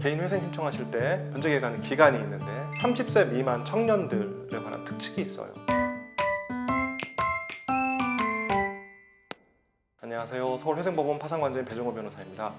개인 회생 신청하실 때 가는 기간이 있는데 30세 미만 청년들에 관한 특칙이 있어요. 안녕하세요. 서울회생법원 파산관제인 배정호 변호사입니다.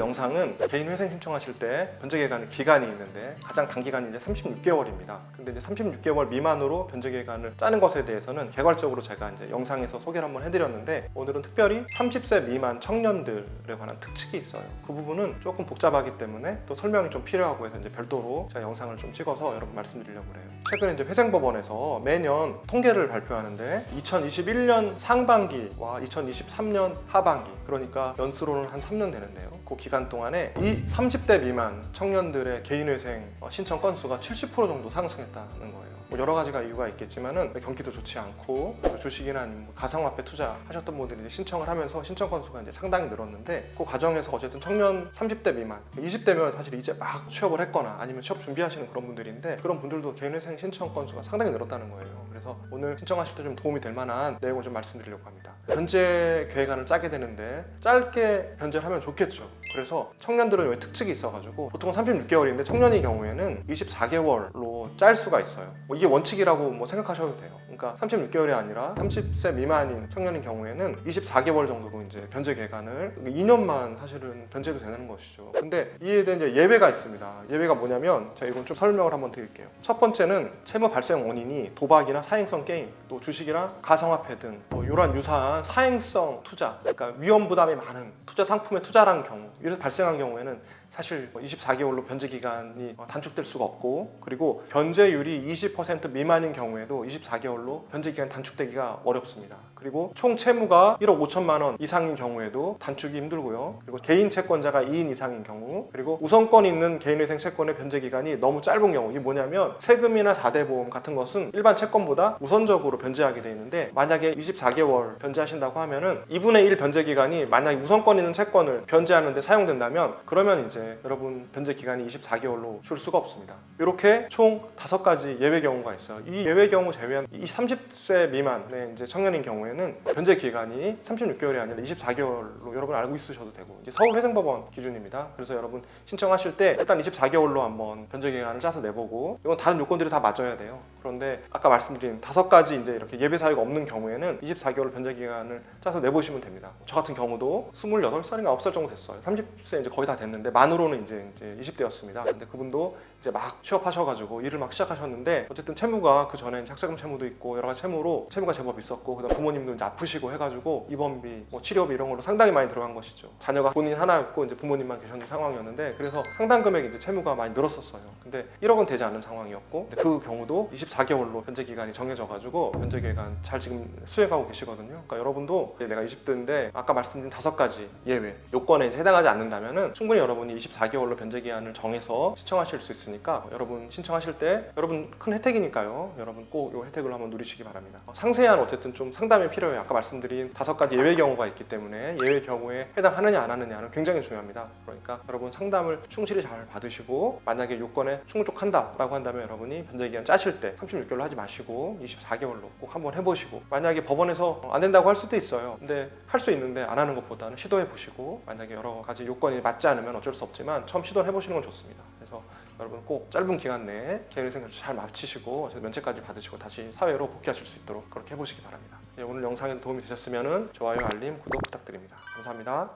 영상은 개인 회생 신청하실 때 변제기에 가는 기간이 있는데 가장 단기간이 이제 36개월입니다. 근데 이제 36개월 미만으로 변제기간을 짜는 것에 대해서는 개괄적으로 제가 이제 영상에서 소개를 한번 해드렸는데 오늘은 특별히 30세 미만 청년들에 관한 특칙이 있어요. 그 부분은 조금 복잡하기 때문에 또 설명이 좀 필요하고 해서 이제 별도로 제가 영상을 좀 찍어서 여러분 말씀드리려고 해요. 최근에 이제 회생법원에서 매년 통계를 발표하는데 2021년 상반기와 2023년 하반기 그러니까 연수로는 한 3년 되는데요. 그 기간 동안에 이 30대 미만 청년들의 개인회생 어, 신청 건수가 70% 정도 상승했다는 거예요. 뭐 여러 가지가 이유가 있겠지만은 경기도 좋지 않고 뭐 주식이나 뭐 가상화폐 투자하셨던 분들이 이제 신청을 하면서 신청 건수가 이제 상당히 늘었는데 그 과정에서 어쨌든 청년 30대 미만 20대면 사실 이제 막 취업을 했거나 아니면 취업 준비하시는 그런 분들인데 그런 분들도 개인회생 신청 건수가 상당히 늘었다는 거예요. 그래서 오늘 신청하실 때 좀 도움이 될 만한 내용을 좀 말씀드리려고 합니다. 변제 계획안을 짜게 되는데 짧게 변제를 하면 좋겠죠. 그래서 청년들은 왜 특칙이 있어가지고 보통 36개월인데 청년의 경우에는 24개월로 짤 수가 있어요. 뭐 이게 원칙이라고 뭐 생각하셔도 돼요. 그러니까 36개월이 아니라 30세 미만인 청년인 경우에는 24개월 정도로 이제 변제 계간을 2년만 사실은 변제도 되는 것이죠. 근데 이에 대한 이제 예외가 있습니다. 예외가 뭐냐면 제가 이건 좀 설명을 한번 드릴게요. 첫 번째는 채무 발생 원인이 도박이나 사행성 게임, 또 주식이나 가상화폐 등 뭐 이러한 유사한 사행성 투자, 그러니까 위험 부담이 많은 투자 상품에 투자라는 경우, 이런 발생한 경우에는 사실 24개월로 변제 기간이 어, 단축될 수가 없고 그리고 변제율이 20% 미만인 경우에도 24개월로 변제 기간 단축되기가 어렵습니다. 그리고 총 채무가 1억 5천만 원 이상인 경우에도 단축이 힘들고요. 그리고 개인 채권자가 2인 이상인 경우 그리고 우선권 있는 개인회생 채권의 변제 기간이 너무 짧은 경우 이게 뭐냐면 세금이나 4대 보험 같은 것은 일반 채권보다 우선적으로 변제하게 돼 있는데 만약에 24개월 변제하신다고 하면은 2분의 1 변제 기간이 만약에 우선권 있는 채권을 변제하는데 사용된다면 그러면 이제 여러분 변제 기간이 24개월로 줄 수가 없습니다. 이렇게 총 다섯 가지 예외 경우가 있어요. 이 예외 경우 제외한 이 30세 미만의 이제 청년인 경우에는 변제 기간이 36개월이 아니라 24개월로 여러분 알고 있으셔도 되고 이게 서울회생법원 기준입니다. 그래서 여러분 신청하실 때 일단 24개월로 한번 변제 기간을 짜서 내보고 이건 다른 요건들이 다 맞아야 돼요. 그런데 아까 말씀드린 다섯 가지 이제 이렇게 예외 사유가 없는 경우에는 24개월 변제 기간을 짜서 내보시면 됩니다. 저 같은 경우도 28살인가 9살 정도 됐어요. 30세 이제 거의 다 됐는데 만으로는 이제 이제 20대였습니다. 근데 그분도 이제 막 취업하셔가지고 일을 막 시작하셨는데 어쨌든 채무가 그 전에 학자금 채무도 있고 여러 가지 채무로 채무가 제법 있었고 그다음 부모님도 이제 아프시고 해가지고 입원비, 뭐 치료비 이런 걸로 상당히 많이 들어간 것이죠. 자녀가 본인 하나였고 이제 부모님만 계셨는 상황이었는데 그래서 상당 금액 이제 채무가 많이 늘었었어요. 근데 1억은 되지 않은 상황이었고 그 경우도 24개월로 변제 기간이 정해져 가지고 변제 기간 잘 지금 수행하고 계시거든요. 그러니까 여러분도 내가 20대인데 아까 말씀드린 다섯 가지 예외 요건에 해당하지 않는다면은 충분히 여러분이 24개월로 변제 기한을 정해서 신청하실 수 있으니까 여러분 신청하실 때 여러분 큰 혜택이니까요. 여러분 꼭이 혜택을 한번 누리시기 바랍니다. 어, 상세한 어쨌든 좀 상담이 필요해요. 아까 말씀드린 다섯 가지 예외 경우가 있기 때문에 예외 경우에 해당하느냐 안 하느냐는 굉장히 중요합니다. 그러니까 여러분 상담을 충실히 잘 받으시고 만약에 요건에 충족한다라고 한다면 여러분이 변제 기간 짜실 때 36개월로 하지 마시고 24개월로 꼭 한번 해보시고 만약에 법원에서 안 된다고 할 수도 있어요. 근데 할 수 있는데 안 하는 것보다는 시도해 보시고 만약에 여러 가지 요건이 맞지 않으면 어쩔 수 없지만 처음 시도를 해보시는 건 좋습니다. 그래서 여러분 꼭 짧은 기간 내에 개인 생활 잘 마치시고 면책까지 받으시고 다시 사회로 복귀하실 수 있도록 그렇게 해보시기 바랍니다. 예, 오늘 영상에 도움이 되셨으면 좋아요, 알림, 구독 부탁드립니다. 감사합니다.